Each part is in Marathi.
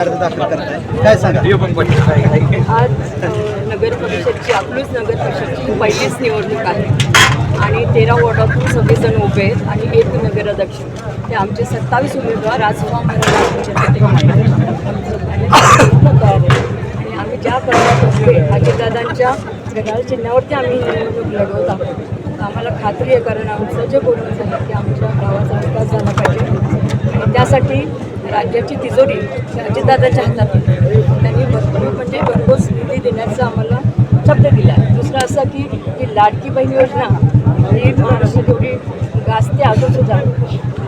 अर्ज दाखल करताय. काय सांगा आज नगर परिषदची अकलूज नगर परिषदची पहिलीच निवडणूक आहे. आणि तेरा वॉर्डातून सगळेजण उभे आहेत आणि एक नगराध्यक्ष. हे आमचे सत्तावीस उमेदवार आज आणि आम्ही ज्या प्रकारे उभे अजितदादांच्या घड्याळ चिन्हावरती आम्ही ही निवडणूक लढवत आहोत. आम्हाला खात्री आहे कारण आमचं जे बोलणं झालं की आमच्या गावाचा विकास झाला पाहिजे. आणि त्यासाठी राज्याची तिजोरी ही अजितदादाच्या हातात त्यांनी भरपूर म्हणजे भरघोस निधी देण्याचा आम्हाला शब्द दिला. दुसरा दुसरं असं की ही लाडकी बहीण योजना ही महाराष्ट्रात एवढी गाजते अजून सुद्धा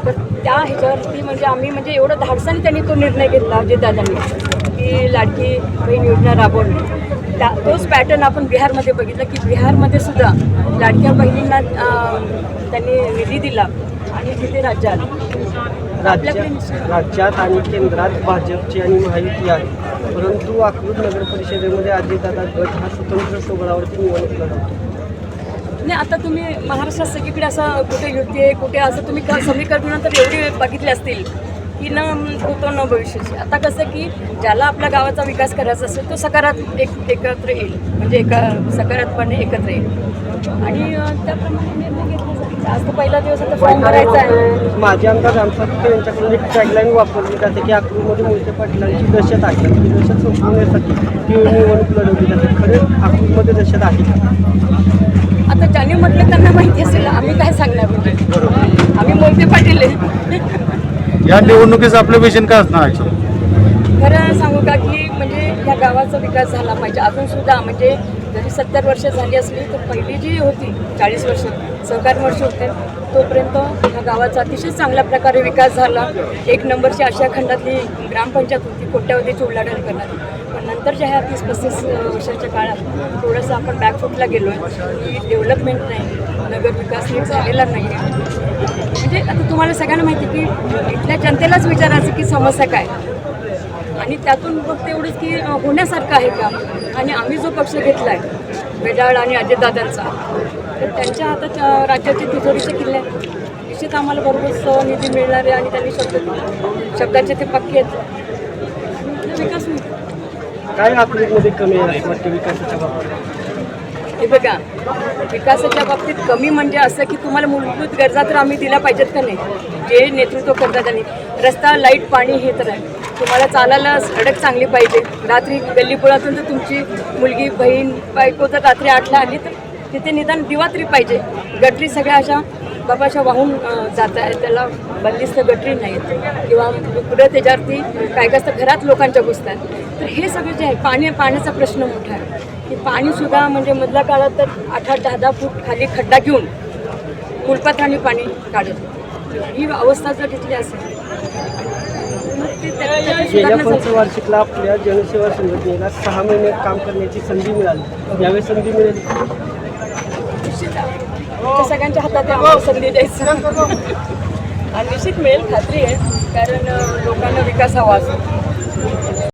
तर त्या ह्याच्यावरती म्हणजे आम्ही म्हणजे एवढं धाडसाने त्यांनी तो निर्णय घेतला अजितदादांनी की लाडकी बहीण योजना राबवली त्या तोच पॅटर्न आपण बिहारमध्ये बघितलं की बिहारमध्ये सुद्धा लाडक्या बहिणींना त्यांनी निधी दिला आणि तिथे राज्यात. राज्यात राज्यात आणि केंद्रात भाजपची आणि महायुती आहे. परंतु अकलूज नगर परिषदेमध्ये अजितदादा गट हा स्वतंत्र सोबळावरती निवडणूक लढवतो. नाही आता तुम्ही महाराष्ट्रात सगळीकडे असं कुठे युती आहे कुठे असं तुम्ही का समीकरण तर एवढे बघितले असतील? की न भूतो न भविष्याची. आता कसं की ज्याला आपल्या गावाचा विकास करायचा असेल तो सकारात्मक एक एकत्र येईल. म्हणजे एका सकारात्मकपणे एकत्र येईल. आणि त्याप्रमाणे निर्णय घेतले जातील आज तर पहिला दिवस आता फॉर्म भरायचा आहे. माझे आमदार रामसातपुते यांच्याकडून एक टॅगलाईन वापरली जाते की अकलूजमध्ये मोहिते पाटलांची दहशत आहे. ती दहशत संपवण्यासाठी ही निवडणूक लढवली जाते खरे अकलूजमध्ये दहशत आहे. आता ज्यांनी म्हटलं त्यांना माहिती असेल. आम्ही काय सांगणार? म्हणजे आम्ही मोहिते पाटील आहे. या निवडणुकीचं आपलं विजन काय असणार आहे? खरं सांगू का की म्हणजे या गावाचा विकास झाला पाहिजे. अजून सुद्धा म्हणजे जरी सत्तर वर्ष झाली असली तर पहिली जी होती चाळीस वर्ष सहकार वर्ष होते तोपर्यंत ह्या गावाचा अतिशय चांगल्या प्रकारे विकास झाला. एक नंबरची आशिया खंडातली ग्रामपंचायत होती कोट्यावधीची उलाढाल करणारी. नंतरच्या ह्या तीस पस्तीस वर्षाच्या काळात थोडंसं आपण बॅकफुटला गेलो आहे की डेव्हलपमेंट नाही नगर विकास नीट झालेला नाही. आहे म्हणजे आता तुम्हाला सगळ्यांना माहिती आहे की इथल्या जनतेलाच विचारायचं की समस्या काय? आणि त्यातून फक्त एवढंच की होण्यासारखं आहे का? आणि आम्ही जो पक्ष घेतला आहे वेडाळ आणि अजितदादांचा तर त्यांच्या हातात राज्याचे तिजोरीचे किल्ले आहेत. निश्चित आम्हाला बरोबर निधी मिळणार आहे आणि त्यांनी शब्द शब्दाचे ते पक्के आहेत. विकास होईल काय अकलूजमध्ये कमी आहे असं वाटतं विकासाच्या बाबतीत? हे बघा विकासाच्या बाबतीत कमी म्हणजे असं की तुम्हाला मूलभूत गरजा तर आम्ही दिल्या पाहिजेत का नाही? जे नेतृत्व करतात आणि रस्ता लाइट पाणी हे तर आहे. तुम्हाला चालायला सडक चांगली पाहिजे. रात्री गल्लीपुळातून जर तुमची मुलगी बहीण बायको जर रात्री आठला आली तर तिथे निदान दिवा तरी पाहिजे. गटरी सगळ्या अशा बाबाशा वाहून जात आहेत. त्याला बंदिस्त गटरी नाही किंवा पुढं त्याच्यावरती काय काय घरात लोकांच्या घुसतात. तर हे सगळं जे आहे पाणी पाण्याचा प्रश्न मोठा आहे. की पाणीसुद्धा म्हणजे मधल्या काळात तर आठ आठ दहा दहा फूट खाली खड्डा घेऊन फुलपात्राने पाणी काढत ही अवस्था जर तिथली असेल गेल्या. पंचवार्षिकला आपल्या जनसेवा संघटनेला सहा महिने काम करण्याची संधी मिळाली. यावेळी संधी मिळेल. सगळ्यांच्या हातात आहे संधी द्यायचं. आणि निश्चित मिळेल खात्री आहे कारण लोकांना विकास हवा असतो.